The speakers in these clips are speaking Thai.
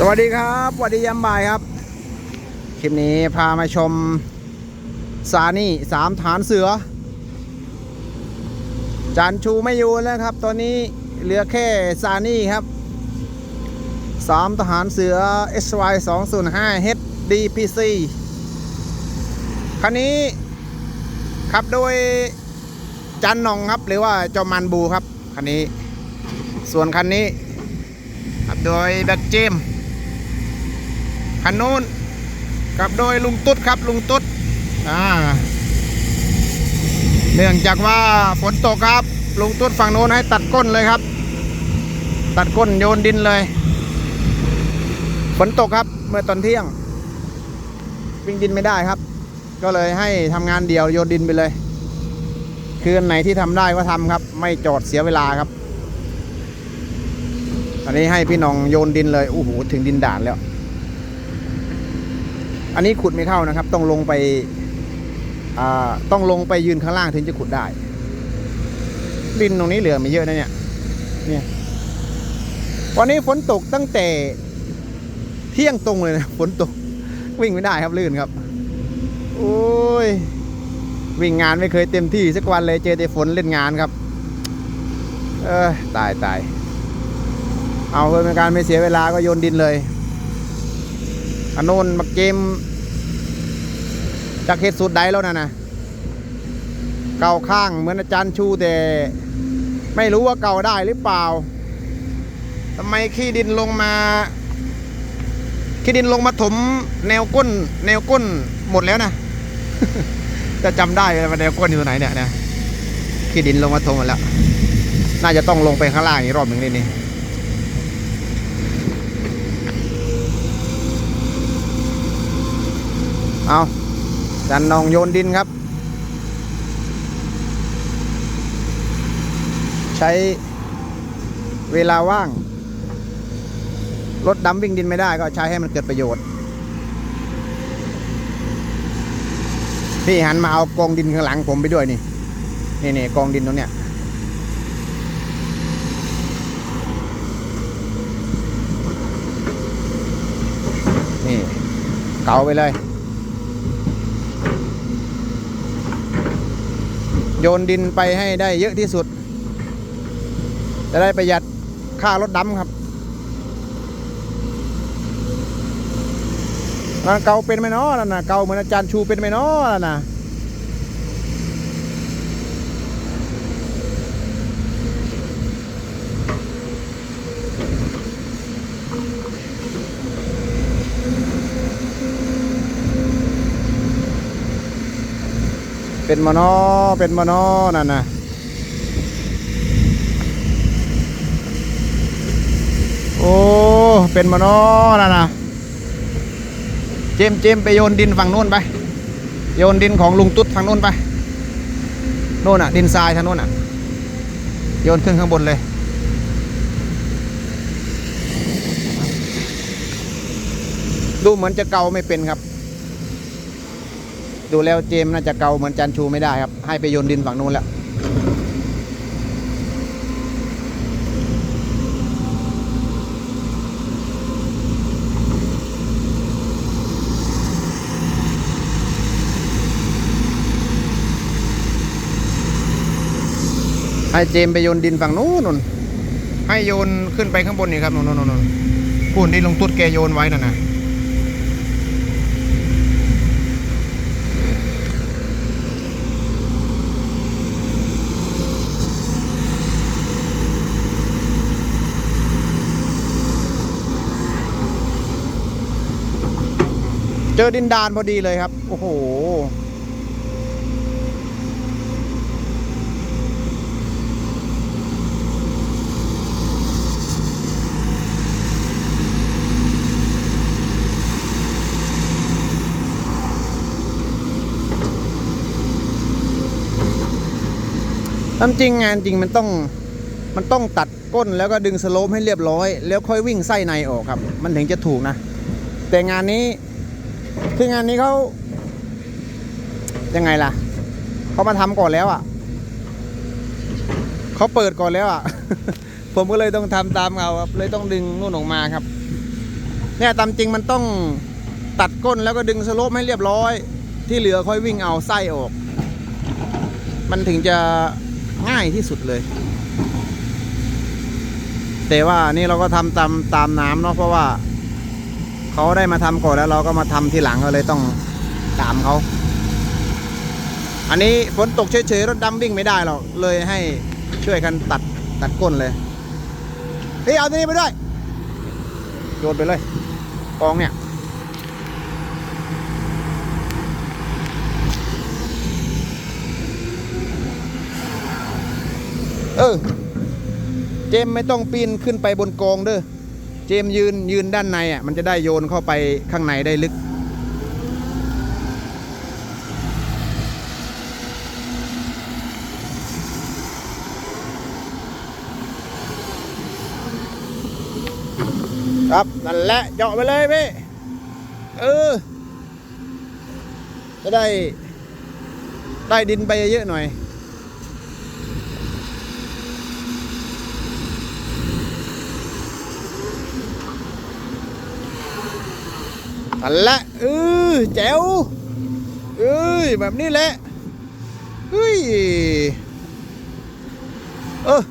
สวัสดีครับสวัสดียามบ่ายครับ คลิปนี้พามาชมซานี่สามฐานเสือ จานชูไม่อยู่แล้วครับ ตอนนี้เหลือแค่ซานี่ครับสามทหารเสือ SY 205 HDPC คันนี้ขับโดยจันนองครับ หรือว่าจอมมันบูครับ คันนี้ ส่วนคันนี้ขับโดยแบ็กเจมส์ คันนู้นขับโดยลุงตุ๊ดครับลุงตุ๊ดอ่าเนื่องจากว่าฝนตกครับ ลุงตุ๊ดฝั่งโน้นให้ตัดก้นเลยครับ ตัดก้นโยนดินเลย ฝนตกครับเมื่อตอนเที่ยง วิ่งดินไม่ได้ครับ ก็เลยให้ทำงานเดียวโยนดินไปเลย คืออันไหนที่ทำได้ก็ทำครับ ไม่จอดเสียเวลาครับอันนี้ให้พี่น้องโยนดินเลยโอ้โหถึงดินด่านแล้ว อันนี้ขุดไม่เข้านะครับ ต้องลงไปต้องลงไปยืนข้างล่างถึงจะขุดได้ ดินตรงนี้เหลือไม่เยอะนะเนี่ยเนี่ยวันนี้ฝนตกตั้งแต่เที่ยงตรงเลยนะฝนตกวิ่งไม่ได้ครับลื่นครับ โอ้ยวิ่งงานไม่เคยเต็มที่สักวันเลยเจอแต่ฝนเล่นงานครับ เออตายตายเอาเพื่อเป็นการไม่เสียเวลาก็โยนดินเลย อันโน้นมาเกมจากเขตสุดใดแล้วนะนะเก่าข้างเหมือนอาจารย์ชูแต่ ไม่รู้ว่าเก่าได้หรือเปล่าทำไมขี้ดินลงมา ขี้ดินลงมาถมแนวก้น แนวก้นหมดแล้วนะจะจำได้ว่าแนวก้นอยู่ไหนเนี่ยนะขี้ดินลงมาถมหมดแล้ว น่าจะต้องลงไปข้างล่างอีกรอบหนึ่งนี่นี่ เอาจันนองโยนดินครับ ใช้เวลาว่าง รถดำวิ่งดินไม่ได้ก็ใช้ให้มันเกิดประโยชน์ พี่หันมาเอากองดินข้างหลังผมไปด้วยนี่ นี่นี่กองดินตรงเนี้ยนี่เกาไปเลย โยนดินไปให้ได้เยอะที่สุด จะได้ประหยัดค่ารถดำครับนั่นเกาเป็นไหมเนาะนั่นนะเกาเหมือนอาจารย์ชูเป็นไหมเนาะนั่นนะ เป็นมานอเป็นมานอนั่นนะโอ้เป็นมานอนั่นนะเจมเจมไปโยนดินฝั่งโน้นไป โยนดินของลุงตุ๊ดฝั่งโน้นไปโน่นอะ ดินทรายทางโน้นอะ โยนขึ้นข้างบนเลยดูเหมือนจะเกาไม่เป็นครับ ดูแล้วเจมน่าจะเกาเหมือนจันชูไม่ได้ครับ ให้ไปโยนดินฝั่งนู้นแล้ว ให้เจมไปโยนดินฝั่งนู้นนนให้โยนขึ้นไปข้างบนนี่ครับนู่นนู่นนู่นพูนที่ลงตุ๊ดแกโยนไว้น่ะนะ เจอดินดานพอดีเลยครับ โอ้โห ตามจริงงานจริงมันต้องมันต้องตัดก้นแล้วก็ดึงสโลปให้เรียบร้อย แล้วค่อยวิ่งไส้ในออกครับ มันถึงจะถูกนะ แต่งานนี้ คืองานนี้เขายังไงล่ะเขามาทำก่อนแล้วอะเขาเปิดก่อนแล้วอะ ผมก็เลยต้องทำตามเขาครับ เลยต้องดึงนู่นออกมาครับ เนี่ยตามจริงมันต้องตัดก้นแล้วก็ดึงสโลปให้เรียบร้อย ที่เหลือค่อยวิ่งเอาไส้ออก มันถึงจะง่ายที่สุดเลย แต่ว่านี่เราก็ทำตามตามน้ำเนาะเพราะว่า เขาได้มาทำก่อนแล้วเราก็มาทำทีหลังก็เลยต้องตามเขา อันนี้ฝนตกเฉยๆรถดำวิ่งไม่ได้หรอกเลยให้ช่วยกันตัดตัดก้นเลยเฮ้ยเอาตัวนี้ไปด้วยโยนไปเลยกองเนี่ยเออเจมไม่ต้องปีนขึ้นไปบนกองเด้อ เจมยืนยืนด้านในอะมันจะได้โยนเข้าไปข้างในได้ลึก ครับนั่นแหละเจาะไปเลยพี่เออ จะได้ ได้ดินไปเยอะหน่อย นั่นละเออแจ๋วเอ้ยแบบนี้แหละเฮ้ยเออ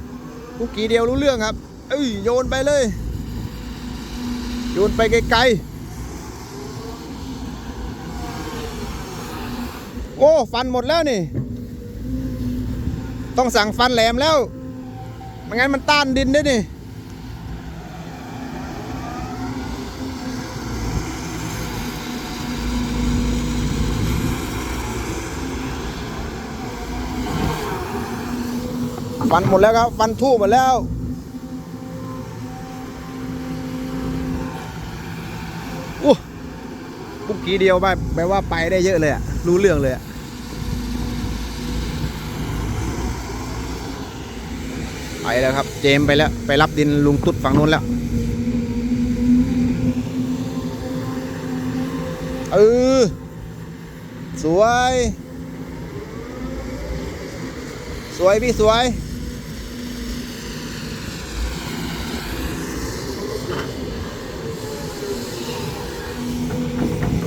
กุกกี่เดียวรู้เรื่องครับเอ้ยโยนไปเลย โยนไปไกลๆโอ้ฟันหมดแล้วนี่ ต้องสั่งฟันแหลมแล้วไม่งั้นมันต้านดินได้นี่ ฟันหมดแล้วครับ ฟันทู่หมดแล้ว อู้ปุ๊กกี้เดียวไปแปลว่าไปได้เยอะเลยอะรู้เรื่องเลยอะไปแล้วครับ เจมไปแล้ว ไปรับดินลุงตุ๊ดฝั่งนู้นแล้ว เออ สวย สวย พี่ สวย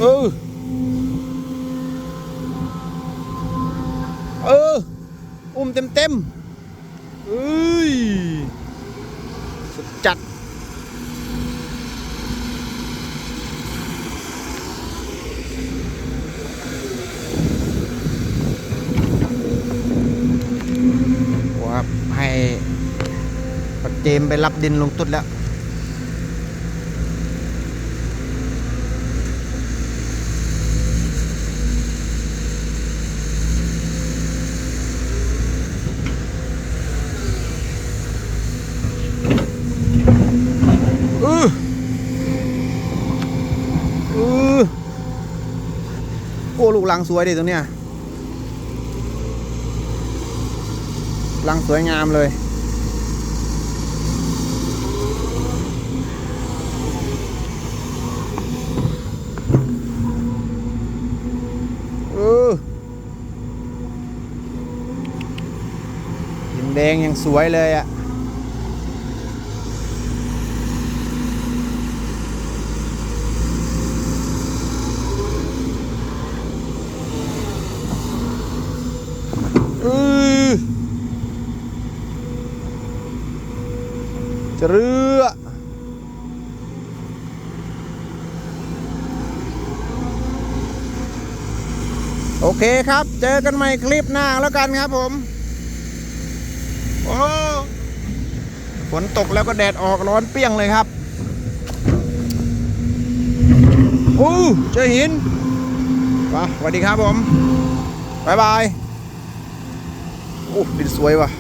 เออ เออ อุ้มเต็มเต็มเอ้ย สุดจัดโอ้ครับ ให้ปักเจมไปรับดินลงตุ๊ดแล้ว เออเออโอ้ ลูกลังสวยดิตรงเนี้ยลังสวยงามเลย เออหินแดงยังสวยเลยอะ่ะ เออ จะเรือโอเคครับ เจอกันใหม่คลิปหน้าแล้วกันครับผม โอ้ฝนตกแล้วก็แดดออกร้อนเปรี้ยงเลยครับโอ้เจอหินสวัสดีครับผม บ๊ายบาย โอ้ดินสวยว่ะ